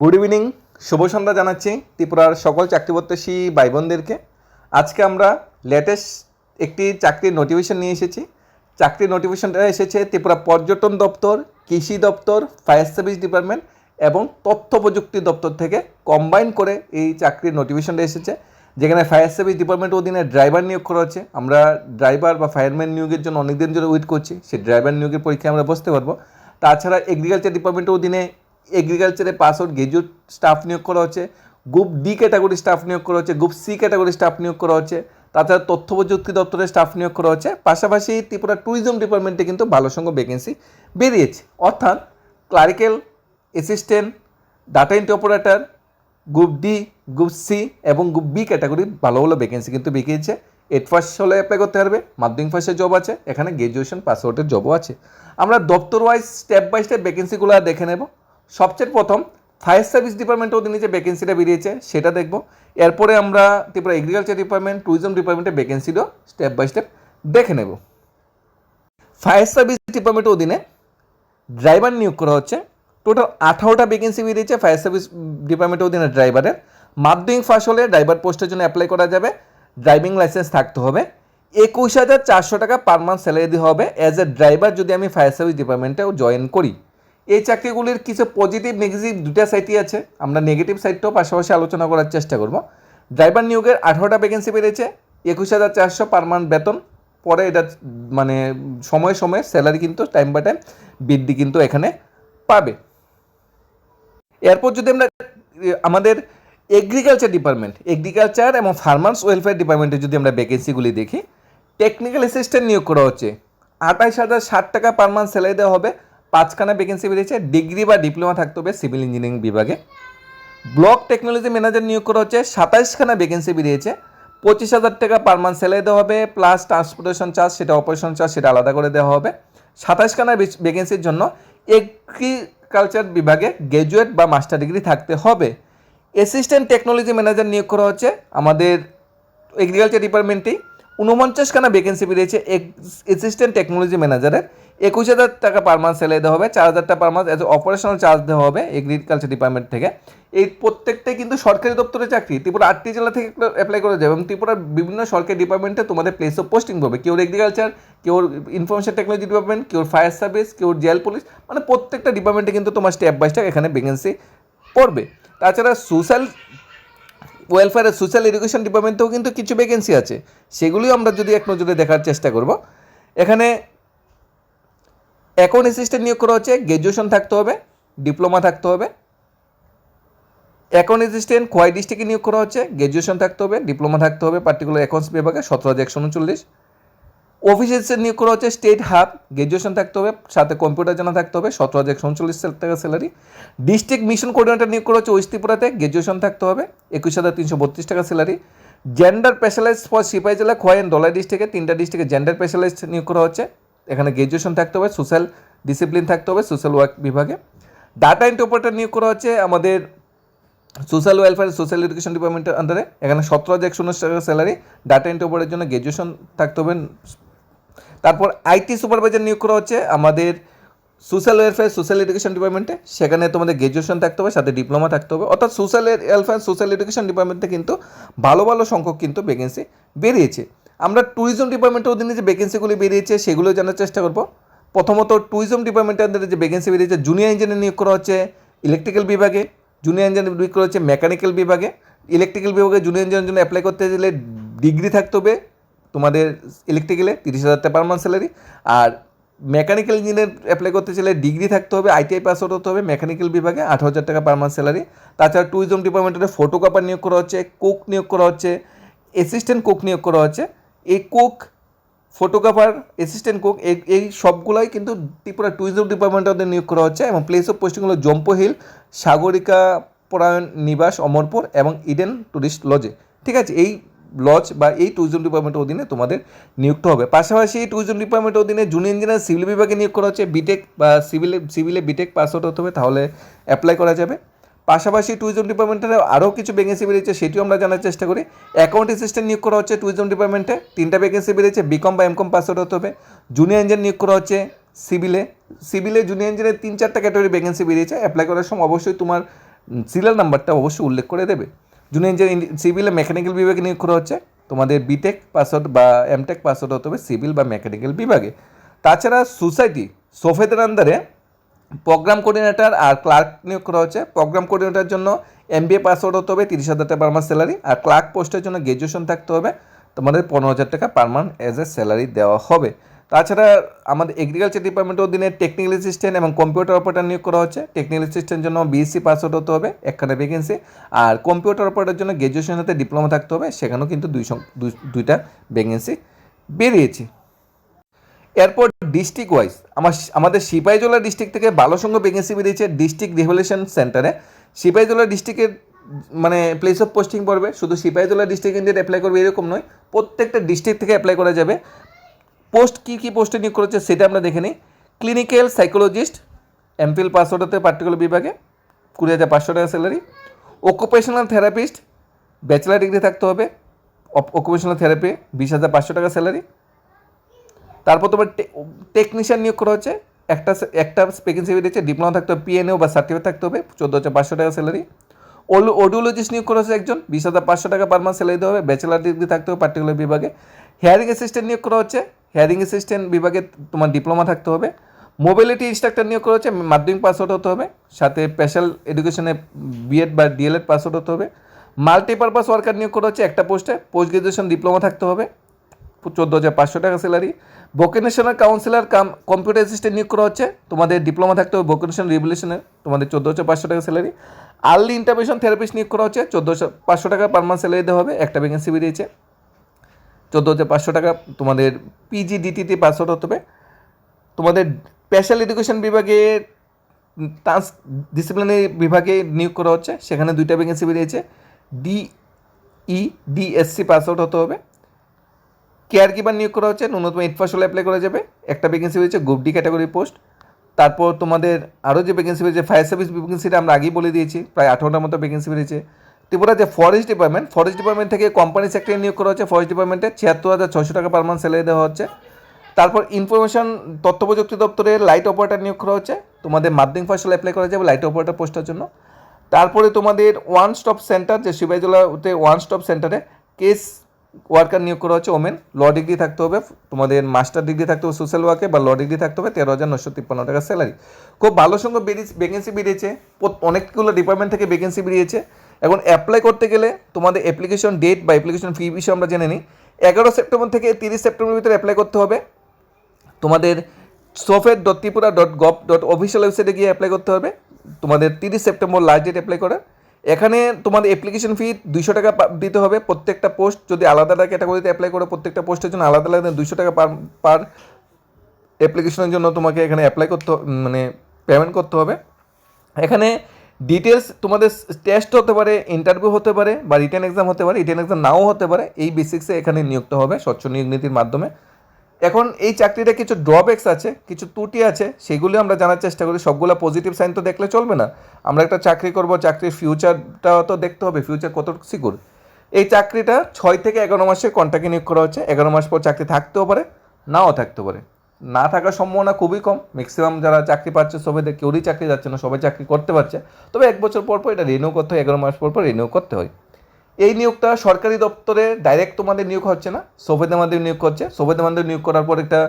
Good evening শুভ সন্ধ্যা জানাচ্ছি ত্রিপুরার সকল চাকরি প্রত্যাশী ভাই বোনদেরকে আজকে আমরা লেটেস্ট একটি চাকরির নোটিফিকেশন নিয়ে এসেছি। চাকরির নোটিফিকেশনটা এসেছে ত্রিপুরা পর্যটন দপ্তর, কৃষি দপ্তর ফায়ার সার্ভিস ডিপার্টমেন্ট এবং তথ্য প্রযুক্তি দপ্তর থেকে কম্বাইন করে এই চাকরির নোটিফিকেশনটা এসেছে। যেখানে ফায়ার সার্ভিস ডিপার্টমেন্ট অধীনে ড্রাইভার নিয়োগ করা হচ্ছে। আমরা ড্রাইভার বা ফায়ারম্যান নিয়োগের জন্য অনেকদিন ধরে ওয়েট করছি। সেই ড্রাইভার নিয়োগের পরীক্ষায় আমরা বসতে পারব। তাছাড়া এগ্রিকালচার ডিপার্টমেন্টের অধীনে এগ্রিকালচারে পাস আউট গ্রাজুয়েট স্টাফ নিয়োগ করা হচ্ছে গ্রুপ ডি ক্যাটাগরি স্টাফ নিয়োগ করা হচ্ছে গ্রুপ সি ক্যাটাগরি স্টাফ নিয়োগ করা হচ্ছে, তাছাড়া তথ্য প্রযুক্তি দপ্তরের স্টাফ নিয়োগ করা হচ্ছে, পাশাপাশি ত্রিপুরা ট্যুরিজম ডিপার্টমেন্টে কিন্তু ভালো সংখ্যক ভ্যাকেন্সি বেরিয়েছে। অর্থাৎ clerical assistant data entry operator group D group C এবং গ্রুপ বি ক্যাটাগরি ভালো ভালো ভ্যাকেন্সি কিন্তু বেরিয়েছে। এইট ফার্স্ট হলে অ্যাপ্লাই করতে পারবে, মাধ্যমিক ফার্স্টের জব আছে, এখানে গ্র্যাজুয়েশন পাস আউটের জবও আছে। আমরা দপ্তর ওয়াইজ স্টেপ বাই স্টেপ ভ্যাকেন্সিগুলো দেখে নেব। সবচেয়ে প্রথম ফায়ার সার্ভিস ডিপার্টমেন্টের অধীনে যে ভ্যাকেন্সিটা বেরিয়েছে, সেটা দেখব। এরপরে আমরা ত্রিপুরা এগ্রিকালচার ডিপার্টমেন্ট ট্যুরিজম ডিপার্টমেন্টের ভ্যাকেন্সিটাও স্টেপ বাই স্টেপ দেখে নেব। ফায়ার সার্ভিস ডিপার্টমেন্টের অধীনে ড্রাইভার নিয়োগ করা হচ্ছে। টোটাল আঠারোটা ভ্যাকেন্সি বেরিয়েছে ফায়ার সার্ভিস ডিপার্টমেন্টের অধীনে ড্রাইভারের মাধ্যমিক পাস হলে ড্রাইভার পোস্টের জন্য অ্যাপ্লাই করা যাবে। ড্রাইভিং লাইসেন্স থাকতে হবে। একুশ হাজার চারশো টাকা পার মান্থ স্যালারি দিতে হবে। অ্যাজ এ ড্রাইভার যদি আমি ফায়ার সার্ভিস ডিপার্টমেন্টেও জয়েন করি। এই চাকরিগুলির কিছু পজিটিভ নেগেটিভ দুটা সাইটই আছে। আমরা নেগেটিভ সাইডটাও পাশাপাশি আলোচনা করার চেষ্টা করব। ড্রাইভার নিয়োগের আঠারোটা ভ্যাকেন্সি বেড়েছে, একুশ হাজার চারশো পার মান্থ বেতন। পরে এটা মানে সময়ে সময়ে স্যালারি কিন্তু টাইম বাই টাইম বৃদ্ধি কিন্তু এখানে পাবে। এরপর যদি আমরা আমাদের এগ্রিকালচার ডিপার্টমেন্ট এগ্রিকালচার এবং ফার্মার্স ওয়েলফেয়ার ডিপার্টমেন্টে যদি আমরা ভ্যাকেন্সিগুলি দেখি টেকনিক্যাল অ্যাসিস্ট্যান্ট নিয়োগ করা হচ্ছে। আঠাইশ হাজার ষাট টাকা পার মান্থ স্যালারি দেওয়া হবে। পাঁচখানা ভ্যাকেন্সি বেরিয়েছে ডিগ্রি বা ডিপ্লোমা থাকতে হবে সিভিল ইঞ্জিনিয়ারিং বিভাগে। ব্লক টেকনোলজি ম্যানেজার নিয়োগ করা হচ্ছে, সাতাইশখানা ভ্যাকেন্সি বেরিয়েছে, পঁচিশ হাজার টাকা পার মান্থ স্যালারি দেওয়া হবে প্লাস ট্রান্সপোর্টেশন চার্জ সেটা অপারেশন চার্জ সেটা আলাদা করে দেওয়া হবে। সাতাইশখানা ভ্যাকেন্সির জন্য এগ্রিকালচার বিভাগে গ্র্যাজুয়েট বা মাস্টার ডিগ্রি থাকতে হবে। অ্যাসিস্ট্যান্ট টেকনোলজি ম্যানেজার নিয়োগ করা হচ্ছে, আমাদের এগ্রিকালচার ডিপার্টমেন্টেই উনপঞ্চাশখানা ভ্যাকেন্সি বেরিয়েছে অ্যাসিস্ট্যান্ট টেকনোলজি ম্যানেজারের একুশ হাজার টাকা পার মান্থ স্যালারি দেওয়া হবে, চার হাজার টাকা per month as operational charge দেওয়া হবে এগ্রিকালচার ডিপার্টমেন্ট থেকে। এই প্রত্যেকটাই কিন্তু সরকারি দপ্তরের চাকরি, ত্রিপুরা আটটি জেলা থেকে অ্যাপ্লাই করা যাবে এবং ত্রিপুরার বিভিন্ন সরকারি ডিপার্টমেন্টে তোমাদের প্লেস অফ পোস্টিং পাবে কেউ এগ্রিকালচার কেউ ইনফরমেশন টেকনোলজি ডিপার্টমেন্ট কেউ ফায়ার সার্ভিস কেউ জেল পুলিশ মানে প্রত্যেকটা ডিপার্টমেন্টে কিন্তু তোমার স্টেপ বাই স্টেপ এখানে ভ্যাকেন্সি পড়বে। তাছাড়া সোশ্যাল ওয়েলফেয়ার সোশ্যাল এডুকেশন ডিপার্টমেন্টেও কিন্তু কিছু ভ্যাকেন্সি আছে। সেগুলিও আমরা যদি এক নজরে দেখার চেষ্টা করব। এখানে অ্যাকাউন্ট অ্যাসিস্ট্যান্ট নিয়োগ করা হচ্ছে গ্র্যাজুয়েশন থাকতে হবে ডিপ্লোমা থাকতে হবে। অ্যাকাউন্ট অ্যাসিস্ট্যান্ট খোয়াই ডিস্ট্রিক্টে নিয়োগ করা হচ্ছে গ্র্যাজুয়েশন থাকতে হবে ডিপ্লোমা থাকতে হবে পার্টিকুলার অ্যাকাউন্টস বিভাগে সতেরো হাজার একশো উনচল্লিশ। অফিসের নিয়োগ করা হচ্ছে স্টেট হাব গ্র্যাজুয়েশন থাকতে হবে, সাথে কম্পিউটার জানা থাকতে হবে, সতেরো হাজার একশো উনচল্লিশ টাকা স্যালারি ডিস্ট্রিক্ট মিশন কোঅর্ডিনেটর নিয়োগ করা হচ্ছে ওয়েস্ট ত্রিপুরাতে গ্র্যাজুয়েশন থাকতে হবে, একুশ হাজার তিনশো বত্রিশ টাকা স্যালারি জেন্ডার স্পেশালাইজ ফর সিপাহি জেলা খোয়াই অ্যান্ড ডলাই ডিস্ট্রিক্টে তিনটা ডিস্ট্রিক্টে জেন্ডার স্পেশালাইজড নিয়োগ করা হচ্ছে। এখানে গ্র্যাজুয়েশন থাকতে হবে সোশ্যাল ডিসিপ্লিন থাকতে হবে সোশ্যাল ওয়ার্ক বিভাগে। ডাটা এন্ট্রি অপারেটর নিয়োগ করা হচ্ছে আমাদের সোশ্যাল ওয়েলফেয়ার সোশ্যাল এডুকেশন ডিপার্টমেন্টের আন্ডারে এখানে সতেরো হাজার একশো উনিশ টাকা স্যালারি ডাটা এন্ট্রি অপারেটরের জন্য গ্র্যাজুয়েশন থাকতে হবে। তারপর আইটি সুপারভাইজার নিয়োগ করা হচ্ছে আমাদের সোশ্যাল ওয়েলফেয়ার সোশ্যাল এডুকেশন ডিপার্টমেন্টে সেখানে তোমাদের গ্র্যাজুয়েশন থাকতে হবে, সাথে ডিপ্লোমা থাকতে হবে। অর্থাৎ সোশ্যাল ওয়েলফেয়ার সোশ্যাল এডুকেশন ডিপার্টমেন্টে কিন্তু ভালো ভালো সংখ্যক কিন্তু ভ্যাকেন্সি বেরিয়েছে। আমরা ট্যুরিজম ডিপার্টমেন্টের অধীনে যে ভ্যাকেন্সিগুলি বেরিয়েছে, সেগুলো জানার চেষ্টা করব। প্রথমত ট্যুরিজম ডিপার্টমেন্টের আন্ডারে যে ভ্যাকেন্সি বেরিয়েছে জুনিয়র ইঞ্জিনিয়ার নিয়োগ করা হচ্ছে ইলেকট্রিক্যাল বিভাগে জুনিয়র ইঞ্জিনিয়ার নিয়োগ করা হচ্ছে মেকানিক্যাল বিভাগে। ইলেকট্রিক্যাল বিভাগে জুনিয়র ইঞ্জিনিয়ারের জন্য অ্যাপ্লাই করতে গেলে ডিগ্রি থাকতে হবে তোমাদের ইলেকট্রিক্যালে তিরিশ হাজার টাকা পার মান্থ স্যালারি আর মেকানিক্যাল ইঞ্জিনিয়ার অ্যাপ্লাই করতে চাইলে ডিগ্রি থাকতে হবে আইটিআই পাস আউট হতে হবে মেকানিক্যাল বিভাগে, আঠারো হাজার টাকা পার মান্থ স্যালারি তাছাড়া ট্যুরিজম ডিপার্টমেন্টের ফটো কাপার নিয়োগ করা হচ্ছে কুক নিয়োগ করা হচ্ছে অ্যাসিস্ট্যান্ট কুক নিয়োগ করা হচ্ছে। এই কুক, ফটোগ্রাফার অ্যাসিস্ট্যান্ট কুক, এই সবগুলোই কিন্তু ত্রিপুরা ট্যুরিজম ডিপার্টমেন্টের নিয়োগ করা হচ্ছে এবং প্লেস অফ পোস্টিং হলো জম্পো হিল সাগরিকা পরায়ণ নিবাস, অমরপুর এবং ইডেন ট্যুরিস্ট লজে ঠিক আছে, এই লজ বা এই ট্যুরিজম ডিপার্টমেন্টের অধীনে তোমাদের নিযুক্ত হবে। পাশাপাশি এই ট্যুরিজম ডিপার্টমেন্টের অধীনে জুনিয়র ইঞ্জিনিয়ার সিভিল বিভাগে নিয়োগ করা হচ্ছে বিটেক বা সিভিলে সিভিলে বিটেক পাস আউট হতে হবে, তাহলে অ্যাপ্লাই করা যাবে। পাশাপাশি ট্যুরিজম ডিপার্টমেন্টের আরও কিছু ভ্যাকেন্সি বেরিয়েছে, সেটিও আমরা জানার চেষ্টা করি। অ্যাকাউন্ট অ্যাসিস্ট্যান্ট নিয়োগ করা হচ্ছে ট্যুরিজম ডিপার্টমেন্টে তিনটা ভ্যাকেন্সি বেরিয়েছে বিকম বা এমকম পাস আউট হতে হবে। জুনিয়র ইঞ্জিনিয়ার নিয়োগ করা হচ্ছে সিভিলে সিভিলে জুনিয়র ইঞ্জিনিয়ার তিন চারটা ক্যাটাগরি ভ্যাকেন্সি বেরিয়েছে। অ্যাপ্লাই করার সময় অবশ্যই তোমার সিরিয়াল নাম্বারটা অবশ্যই উল্লেখ করে দেবে। জুনিয়র ইঞ্জিনিয়ারিং সিভিলে মেকানিক্যাল বিভাগে নিয়োগ করা হচ্ছে। তোমাদের বিটেক পাস পাসওয়ার্ড বা এমটেক পাস পাসওয়ার্ড হতে হবে সিভিল বা মেকানিক্যাল বিভাগে। তাছাড়া সোসাইটি সোফেদের আন্ডারে প্রোগ্রাম কোঅর্ডিনেটর আর ক্লার্ক নিয়োগ করা হচ্ছে প্রোগ্রাম কোঅর্ডিনেটরের জন্য এম এমবিএ পাসওয়ার্ড হতে হবে, তিরিশ হাজার টাকা পার মান্থ স্যালারি আর ক্লার্ক পোস্টের জন্য গ্র্যাজুয়েশন থাকতে হবে। তোমাদের পনেরো হাজার টাকা per month as a salary দেওয়া হবে। তাছাড়া আমাদের এগ্রিকালচার ডিপার্টমেন্টের অধীনে টেকনিক্যাল অ্যাসিস্ট্যান্ট এবং কম্পিউটার অপারেটর নিয়োগ করা হচ্ছে। টেকনিক্যাল অ্যাসিস্ট্যান্টের জন্য বিএসসি পাসওয়ার্ড হতে হবে, একখানে ভ্যাকেন্সি আর কম্পিউটার অপারেটরের জন্য গ্র্যাজুয়েশন হতে ডিপ্লোমা থাকতে হবে। সেখানেও কিন্তু দুই- দুইটা ভ্যাকেন্সি বেরিয়েছে। এরপর ডিস্ট্রিক্ট ওয়াইজ আমার আমাদের সিপাহীজলা ডিস্ট্রিক্ট থেকে সংখ্যক ভ্যাকেন্সি বেরিয়েছে ডিস্ট্রিক্ট রিভলিউশন সেন্টারে সিপাহীজলা ডিস্ট্রিক্টের মানে প্লেস অফ পোস্টিং পড়বে। শুধু সিপাহীজলা ডিস্ট্রিক্ট ইন্ডিয়াতে অ্যাপ্লাই করবে এরকম নয়, প্রত্যেকটা ডিস্ট্রিক্ট থেকে অ্যাপ্লাই করা যাবে। পোস্ট কী কী পোস্টে নিয়োগ করেছে সেটা আমরা দেখে নিই। ক্লিনিক্যাল সাইকোলজিস্ট এমফিল পাসওয়ার্ড হতে পার্টিকুলার বিভাগে, কুড়ি হাজার পাঁচশো টাকা salary occupational therapist bachelor degree থাকতে হবে। অকুপেশনাল থেরাপি বিশ হাজার পাঁচশো টাকা স্যালারি তারপর তোমার টেকনিশিয়ান নিয়োগ করা হচ্ছে। একটা একটা ভ্যাকেন্সি বেরিয়েছে ডিপ্লোমা থাকতে হবে পিএনও বা সার্টিফিকেট থাকতে হবে, চোদ্দ হাজার পাঁচশো টাকা স্যালারি ওল অডিওলজিস্ট নিয়োগ করা হচ্ছে একজন, বিশ হাজার পাঁচশো টাকা পার মান্থ স্যালারি দেওয়া হবে ব্যাচেলার ডিগ্রি থাকতে হবে পার্টিকুলার বিভাগে। হেয়ারিং অ্যাসিস্ট্যান্ট নিয়োগ করা হচ্ছে হেয়ারিং অ্যাসিস্ট্যান্ট বিভাগে তোমার ডিপ্লোমা থাকতে হবে। মোবিলিটি ইনস্ট্রাক্টর নিয়োগ করা হচ্ছে, মাধ্যমিক পাসওয়ার্ড হতে হবে, সাথে স্পেশাল এডুকেশনে বিএড বা ডিএলএড পাসওয়ার্ড হতে হবে। মাল্টিপারপাস ওয়ার্কার নিয়োগ করা হচ্ছে, একটা পোস্টে পোস্ট গ্রাজুয়েশন ডিপ্লোমা থাকতে হবে। চোদ্দ হাজার পাঁচশো টাকা salary vocational counsellor cum computer assistant নিয়োগ করা হচ্ছে। তোমাদের ডিপ্লোমা থাকতে হবে ভোকেশনাল রিভলিউশনের তোমাদের চোদ্দ হাজার পাঁচশো টাকা স্যালারি আর্লি ইন্টারভেশন থেরাপিস্ট নিয়োগ করা হচ্ছে। চোদ্দ পাঁচশো টাকা পার মান্থ স্যালারি দেওয়া হবে। একটা ভ্যাকেন্সি বেরিয়েছে। চোদ্দ হাজার পাঁচশো টাকা তোমাদের পিজিডিটিতে পাসওয়ার্ড হতে হবে। তোমাদের স্পেশাল এডুকেশন বিভাগে ট্রান্স ডিসিপ্লিনারি বিভাগে নিয়োগ করা হচ্ছে। সেখানে দুইটা ভ্যাকেন্সি বেরিয়েছে। ডি ই ডিএসসি পাসওয়ার্ড হতে হবে। কেয়ার কিপার নিয়োগ করা হচ্ছে, ন্যূনতম এইট পাস হলে অ্যাপ্লাই করা যাবে। একটা ভ্যাকেন্সি রয়েছে গ্রুপ ডি ক্যাটাগরি পোস্ট তারপর তোমাদের আরও যে ভ্যাকেন্সি রয়েছে ফায়ার সার্ভিস ভ্যাকেন্সিটা আমরা আগেই বলে দিয়েছি, প্রায় আঠারোটার মতো ভ্যাকেন্সি বেরিয়েছে ত্রিপুরা যে ফরেস্ট ডিপার্টমেন্ট ফরেস্ট ডিপার্টমেন্ট থেকে কোম্পানি সেক্টরে নিয়োগ করা হচ্ছে ফরেস্ট ডিপার্টমেন্টে ছিয়াত্তর হাজার ছশো টাকা পার মান্থ স্যালারি দেওয়া হচ্ছে। তারপর ইনফরমেশন তথ্য প্রযুক্তি দপ্তরে লাইট অপারেটর নিয়োগ করা হচ্ছে। তোমাদের মাধ্যমিক ফসল অ্যাপ্লাই করা যাবে লাইট অপারেটর পোস্টের জন্য। তারপরে তোমাদের ওয়ান স্টপ সেন্টার যে সিবাইজলাতে ওয়ান স্টপ সেন্টারে কেস ওয়ার্কার নিয়োগ করা হচ্ছে, ওমেন। ল ডিগ্রি থাকতে হবে, তোমাদের মাস্টার ডিগ্রি থাকতে হবে, সোশ্যাল ওয়ার্কে বা ল ডিগ্রি থাকতে হবে, তেরো হাজার নশো তিপ্পান্ন টাকা স্যালারি। খুব ভালো সঙ্গে ভ্যাকেন্সি বেরিয়েছে অনেকগুলো ডিপার্টমেন্ট থেকে ভ্যাকেন্সি বেরিয়েছে। এখন অ্যাপ্লাই করতে গেলে তোমাদের অ্যাপ্লিকেশন ডেট বা অ্যাপ্লিকেশন ফি বিষয়ে আমরা জেনে নিই। এগারো সেপ্টেম্বর থেকে তিরিশ সেপ্টেম্বরের ভিতরে অ্যাপ্লাই করতে হবে। তোমাদের সোফেট dot Tripura dot gov dot official ওয়েবসাইটে গিয়ে অ্যাপ্লাই করতে হবে। তোমাদের তিরিশ সেপ্টেম্বর লাস্ট ডেট অ্যাপ্লাই করার এখানে তোমাদের অ্যাপ্লিকেশন ফি দুইশো টাকা দিতে হবে প্রত্যেকটা পোস্ট যদি আলাদা আলাদা ক্যাটাগরিতে অ্যাপ্লাই করো, প্রত্যেকটা পোস্টের জন্য আলাদা আলাদা দুইশো টাকা পার পার অ্যাপ্লিকেশনের জন্য তোমাকে এখানে অ্যাপ্লাই করতে মানে পেমেন্ট করতে হবে। এখানে ডিটেলস তোমাদের টেস্ট হতে পারে ইন্টারভিউ হতে পারে বা রিটার্ন এক্সাম হতে পারে রিটার্ন এক্সাম নাও হতে পারে, এই বেসিক্সে এখানে নিযুক্ত হবে, স্বচ্ছ নিয়োগ নীতির মাধ্যমে। এখন এই চাকরিটা কিছু ড্রব্যাকস আছে, কিছু ত্রুটি আছে, সেগুলো আমরা জানার চেষ্টা করি। সবগুলো পজিটিভ সাইন তো দেখলে চলবে না। আমরা একটা চাকরি করব, চাকরির ফিউচারটা তো দেখতে হবে ফিউচার কত সিকিউর এই চাকরিটা ছয় থেকে এগারো মাসের কন্ট্রাক্টে নিয়োগ করা হচ্ছে। এগারো মাস পর চাকরি থাকতেও পারে, নাও থাকতে পারে। না থাকার সম্ভাবনা খুবই কম। ম্যাক্সিমাম যারা চাকরি পাচ্ছে সবাই কেউই চাকরি যাচ্ছে না, সবাই চাকরি করতে পারছে। তবে এক বছর পর পর এটা রিনিউ করতে হয়, এগারো মাস পর পর রিনিউ করতে হয়। এই নিয়োগটা সরকারি দপ্তরে ডাইরেক্ট তোমাদের নিয়োগ হচ্ছে না সোফেদের মাধ্যমে নিয়োগ করছে সোফেদের মাধ্যমে নিয়োগ করার পর একটা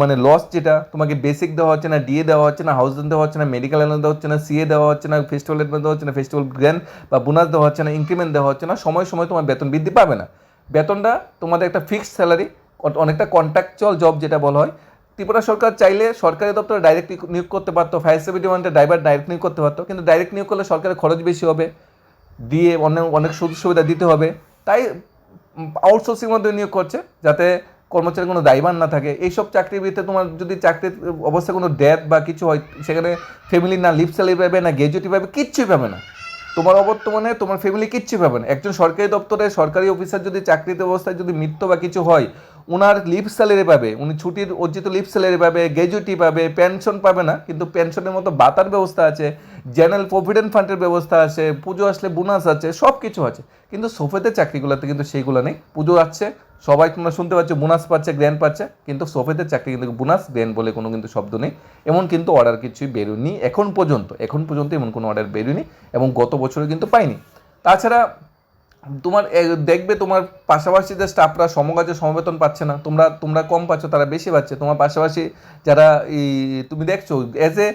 মানে লস যেটা, তোমাকে বেসিক দেওয়া হচ্ছে না ডিএ দেওয়া হচ্ছে না হাউস দেওয়া হচ্ছে না মেডিকেল অ্যালাউন্স দেওয়া হচ্ছে না সিএ দেওয়া হচ্ছে না ফেস্টিভ্যাল দেওয়া হচ্ছে না ফেস্টিভ্যাল গ্র্যান্ড বা বোনাস দেওয়া হচ্ছে না ইনক্রিমেন্ট দেওয়া হচ্ছে না, সময় সময় তোমার বেতন বৃদ্ধি পাবে না। বেতনটা তোমাদের একটা ফিক্সড স্যালারি অনেকটা কন্ট্রাকচুয়াল জব যেটা বলা হয়। ত্রিপুরা সরকার চাইলে সরকারি দপ্তরে ডাইরেক্ট নিয়োগ করতে পারতো ফায়ার সেফটি ডিপার্টমেন্টে ড্রাইভার ডাইরেক্ট নিয়োগ করতে পারতো, কিন্তু ডাইরেক্ট নিয়োগ করলে সরকারের খরচ বেশি হবে। দিয়ে অনেক অনেক সুযোগ সুবিধা দিতে হবে। তাই আউটসোর্সিং মধ্যে নিয়োগ করছে, যাতে কর্মচারীর কোনো দায়ভার না থাকে। এইসব চাকরির ভিতরে তোমার যদি চাকরির অবস্থায় কোনো ডেথ বা কিছু হয়, সেখানে ফ্যামিলি না লিভ স্যালারি পাবে, না গ্র্যাজুয়েটি পাবে কিচ্ছুই পাবে না। তোমার অবর্তমানে তোমার ফ্যামিলি কিচ্ছু পাবে না। একজন সরকারি দপ্তরে সরকারি অফিসার যদি চাকরিতে অবস্থায় যদি মৃত্যু বা কিছু হয় ওনার লিভ স্যালারি পাবে, উনি ছুটির অর্জিত লিভ স্যালারি পাবে গ্র্যাজুইটি পাবে পেনশন পাবে না, কিন্তু পেনশনের মতো বাতার ব্যবস্থা আছে জেনারেল প্রভিডেন্ট ফান্ডের ব্যবস্থা আছে, পুজো আসলে বোনাস আছে সব কিছু আছে। কিন্তু সোফেতে চাকরিগুলোতে কিন্তু সেইগুলো নেই। পুজো আসছে, সবাই তোমরা শুনতে পাচ্ছ বোনাস পাচ্ছে গ্র্যান্ড পাচ্ছে, কিন্তু সফেদের চাকরি কিন্তু বোনাস গ্র্যান্ড বলে কোনো কিন্তু শব্দ নেই। এমন কিন্তু অর্ডার কিছুই বেরোয়নি এখন পর্যন্ত এখন পর্যন্ত এমন কোনো অর্ডার বেরোয়নি এবং গত বছরে কিন্তু পাইনি। তাছাড়া তোমার দেখবে তোমার পাশাপাশি যে স্টাফরা সমকাজে সমবেতন পাচ্ছে না, তোমরা তোমরা কম পাচ্ছ, তারা বেশি পাচ্ছে। তোমার পাশাপাশি যারা তুমি দেখছ এজ এ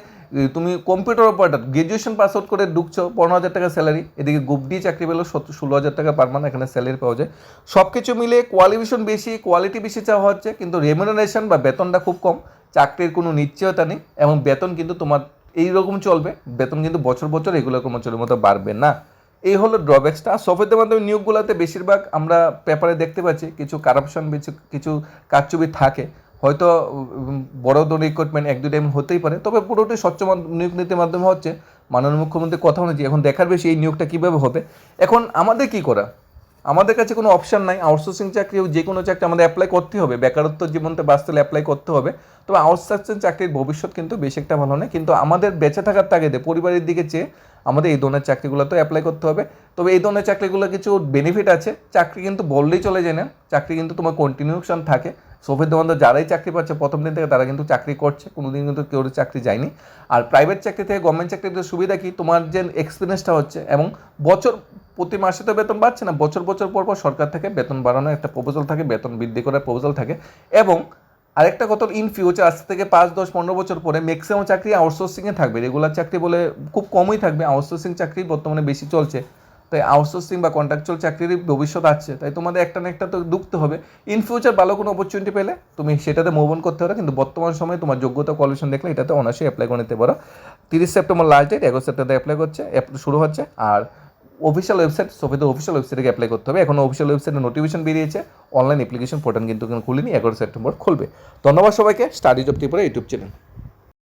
তুমি computer operator graduation pass out করে ঢুকছো, পনেরো হাজার টাকা স্যালারি এদিকে গ্রুপ ডি চাকরি পেলেও ষোলো হাজার টাকা পার মান্থ এখানে স্যালারি পাওয়া যায়। সব কিছু মিলে কোয়ালিফিকেশন বেশি কোয়ালিটি বেশি চাওয়া হচ্ছে, কিন্তু রেমুনারেশন বা বেতনটা খুব কম, চাকরির কোনো নিশ্চয়তা নেই, এবং বেতন কিন্তু তোমার এইরকম চলবে, বেতন কিন্তু বছর বছর এগুলো কর্মচারীর মতো বাড়বে না। এই হলো ড্রব্যাক্সটা সফটওয়্যারের মাধ্যমে নিয়োগগুলোতে বেশিরভাগ আমরা পেপারে দেখতে পাচ্ছি, কিছু কারাপশন কিছু কিছু কারচুপি থাকে। হয়তো বড় ধরনের রিক্রুটমেন্ট এক, দুই টাইম হতেই পারে। তবে পুরোটাই স্বচ্ছ নিয়োগ নীতির মাধ্যমে হচ্ছে। মাননীয় মুখ্যমন্ত্রীর কথা অনুযায়ী এখন দেখার বেশি এই নিয়োগটা কীভাবে হবে। এখন আমাদের কি করা? আমাদের কাছে কোনো অপশন নাই আউটসোর্সিং চাকরি যে কোনো চাকরি আমাদের অ্যাপ্লাই করতে হবে, বেকারত্ব জীবনতে বাঁচতে অ্যাপ্লাই করতে হবে। তবে আউটসোর্সিং চাকরির ভবিষ্যৎ কিন্তু বেশি একটা ভালো নয়, কিন্তু আমাদের বেঁচে থাকার তাগিদে, পরিবারের দিকে চেয়ে আমাদের এই ধরনের চাকরিগুলোতে অ্যাপ্লাই করতে হবে। তবে এই ধরনের চাকরিগুলো কিছু বেনিফিট আছে, চাকরি কিন্তু বললেই চলে যায় না, চাকরি কিন্তু তোমার কন্টিনিউশন থাকে। সোফের দোকানদার যারাই চাকরি পাচ্ছে, প্রথম দিন থেকে তারা কিন্তু চাকরি করছে, কোনোদিন কিন্তু কেউ চাকরি যায়নি। আর প্রাইভেট চাকরি থেকে গভর্নমেন্ট চাকরিতে সুবিধা কি? তোমার যে এক্সপিরিয়েন্সটা হচ্ছে, এবং বছর প্রতি মাসে তো বেতন বাড়ছে না, বছর বছর পর পর সরকার থেকে বেতন বাড়ানোর একটা প্রপোজাল থাকে, বেতন বৃদ্ধি করার প্রপোজাল থাকে এবং আরেকটা কথা ইন ফিউচার আজ থেকে পাঁচ, দশ, পনেরো বছর পরে ম্যাক্সিমাম চাকরি আউটসোর্সিংয়ে থাকবে রেগুলার চাকরি বলে খুব কমই থাকবে আউটসোর্সিং চাকরি বর্তমানে বেশি চলছে। তাই আউটসোর্সিং বা কন্ট্রাকচুয়াল চাকরির ভবিষ্যৎ আছে, তাই তোমাদের একটা না একটা তো ঢুকতে হবে। ইন ফিউচার ভালো কোনো অপরচুনিটি পেলে তুমি সেটাতে মুভ অন করতে পারো, কিন্তু বর্তমান সময়ে তোমার যোগ্যতা কোয়ালিফিকেশন দেখলে এটাতে অনায়াসে অ্যাপ্লাই করে নিতে পারো। তিরিশ সেপ্টেম্বর লাস্ট ডেট এগারো সেপ্টেম্বর অ্যাপ্লাই করছে শুরু হচ্ছে, আর অফিসিয়াল ওয়েবসাইট সোফেদের অফিসিয়াল ওয়েবসাইটে অ্যাপ্লাই করতে হবে। এখন অফিসিয়াল ওয়েবসাইটে নোটিফিকেশন বেরিয়েছে। অনলাইন অ্যাপ্লিকেশন পোর্টাল কিন্তু খুলিনি, এগারো সেপ্টেম্বর খুলবে। ধন্যবাদ সবাইকে। Study job Tripura YouTube channel